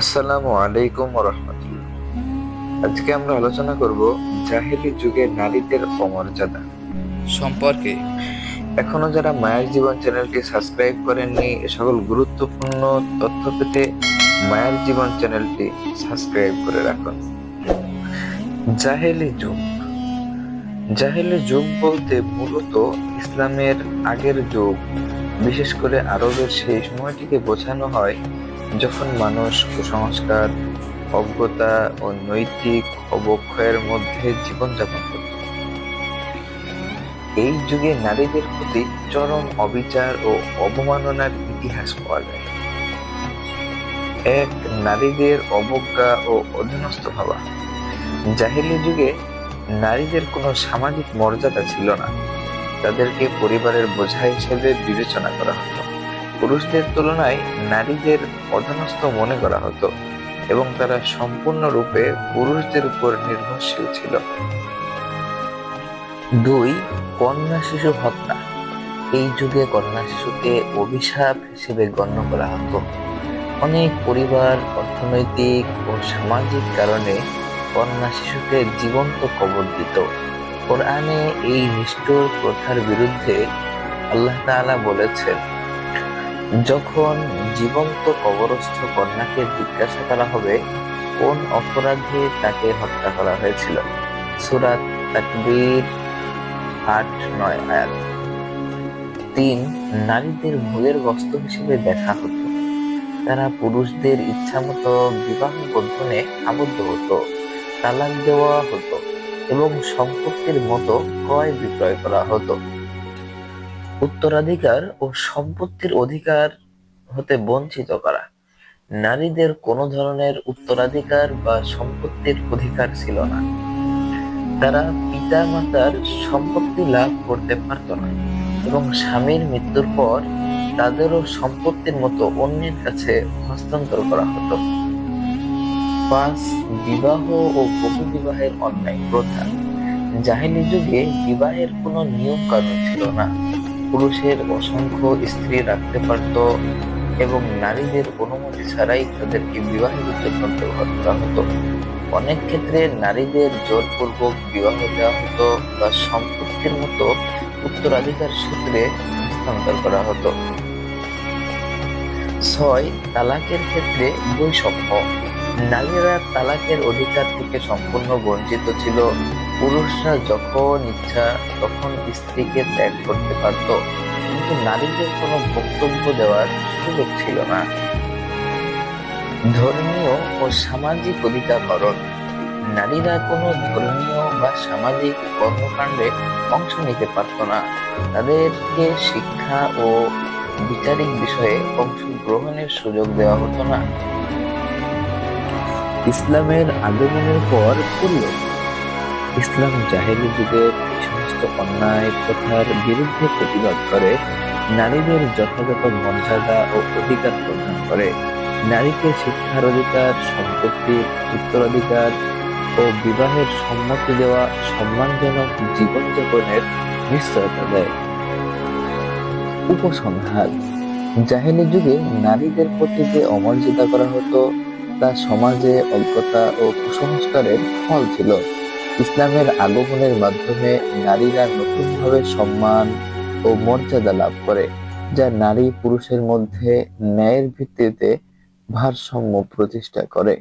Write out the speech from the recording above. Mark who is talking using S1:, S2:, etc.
S1: আসসালামু আলাইকুম রহমতুল্লাহ আজকে আমরা আলোচনা করব জাহেলি যুগের নারীদের অমর্যাদা।
S2: সম্পর্কে।
S1: এখনও যারা মায়ের জীবন চ্যানেলটি সাবস্ক্রাইব করেননি সকল গুরুত্বপূর্ণ তথ্য পেতে মায়ের জীবন চ্যানেলটি সাবস্ক্রাইব করে রাখুন। জাহেলি যুগ। জাহেলি যুগ বলতে মূলত ইসলামের আগের যুগ। বিশেষ করে আরবের সেই সময়টিকে বোঝানো হয় যখন মানুষ কুসংস্কার, অজ্ঞতা ও নৈতিক অবক্ষয়ের মধ্যে জীবনযাপন করত, এই যুগে নারীদের প্রতি চরম অবিচার ও অবমাননার ইতিহাস পাওয়া যায়। এক নারীদের অবজ্ঞা ও অধীনস্থ ভাবা। জাহিলি যুগে নারীদের কোনো সামাজিক মর্যাদা ছিল না। তাদেরকে পরিবারের বোঝা হিসেবে বিবেচনা করা হতো। পুরুষদের তুলনায় নারীদের অধনস্থ মনে করা হতো এবং তারা সম্পূর্ণরূপে পুরুষদের উপর নির্ভরশীল ছিল। দুই, কন্যা শিশু হত্যা এই যুগে কন্যা শিশুকে অভিশাপ হিসেবে গণ্য করা হতো। অনেক পরিবার, অর্থনৈতিক ও সামাজিক কারণে কন্যা শিশুকে জীবন্ত কবর দিত। কোরআনে এই নিষ্ঠুর প্রথার বিরুদ্ধে আল্লাহ তাআলা বলেছেন যখন জীবন্ত কবরস্থ কন্যাকে জিজ্ঞাসা করা হবে, কোন অপরাধে তাকে হত্যা করা হয়েছিল? সুরাত তাকবীর, আট, নয় আয়াত। তিন, নারীদের ভোগের বস্তু হিসেবে দেখা হতো। তারা পুরুষদের ইচ্ছামতো বিবাহ বন্ধনে আবদ্ধ হতো, তালাক দেওয়া হতো এবং সম্পত্তির মতো ক্রয় বিক্রয় করা হতো। উত্তরাধিকার ও সম্পত্তির অধিকার হতে বঞ্চিত করা। নারীদের কোনো ধরনের উত্তরাধিকার বা সম্পত্তির অধিকার ছিল না। তারা পিতা মাতার সম্পত্তি লাভ করতে পারত না এবং স্বামীর মৃত্যুর পর তাদেরও সম্পত্তির মতো অন্যের কাছে হস্তান্তর করা হতো। পাঁচ, বিবাহ ও বহু বিবাহের অন্যায় প্রথা। জাহিলি যুগে বিবাহের কোনো নিয়ম কানুন ছিল না। পুরুষের অসংখ্য স্ত্রী রাখতে পারত এবং নারীদের অনুমতি ছাড়াই তাদেরকে বিবাহের ব্যবহার করা হতো। অনেক ক্ষেত্রে নারীদের জোরপূর্বক বিবাহ দেওয়া হতো বা সম্পত্তির মতো উত্তরাধিকার সূত্রে হস্তান্তর করা হতো। ছয়, তালাকের ক্ষেত্রে বৈষম্য। নারীরা তালাকের অধিকার থেকে সম্পূর্ণ বঞ্চিত ছিল। পুরুষরা যখন ইচ্ছা, তখন স্ত্রীকে ত্যাগ করতে পারত। কিন্তু নারীদের কোনো বক্তব্য দেওয়ার সুযোগ ছিল না। ধর্মীয় ও সামাজিক অধিকারকরণ নারীরা কোনো ধর্মীয় বা সামাজিক কর্মকাণ্ডে অংশ নিতে পারত না। তাদেরকে শিক্ষা ও বিচারিক বিষয়ে অংশগ্রহণের সুযোগ দেওয়া হতো না। ইসলামের আগমনের পর পরিবর্তন ইসলাম জাহেলি যুগের এই সমস্ত অন্যায় প্রথার বিরুদ্ধে প্রতিবাদ করে, নারীদের যথাযথ মর্যাদা ও অধিকার প্রদান করে। নারীকে শিক্ষার অধিকার সম্পত্তির উত্তরাধিকার ও বিবাহের সম্মতি দেওয়া সম্মানজনক জীবনযাপনের নিশ্চয়তা দেয়। উপসংহার। জাহেলি যুগে নারীদের প্রতি যে অমর্যাদা করা হতো, তা সমাজে অজ্ঞতা ও কুসংস্কারের ফল ছিল। ইসলামের আগমনের মাধ্যমে নারীরা নতুনভাবে সম্মান ও মর্যাদা লাভ করে, যা নারী পুরুষের মধ্যে ন্যায়ের ভিত্তিতে ভারসাম্য প্রতিষ্ঠা করে।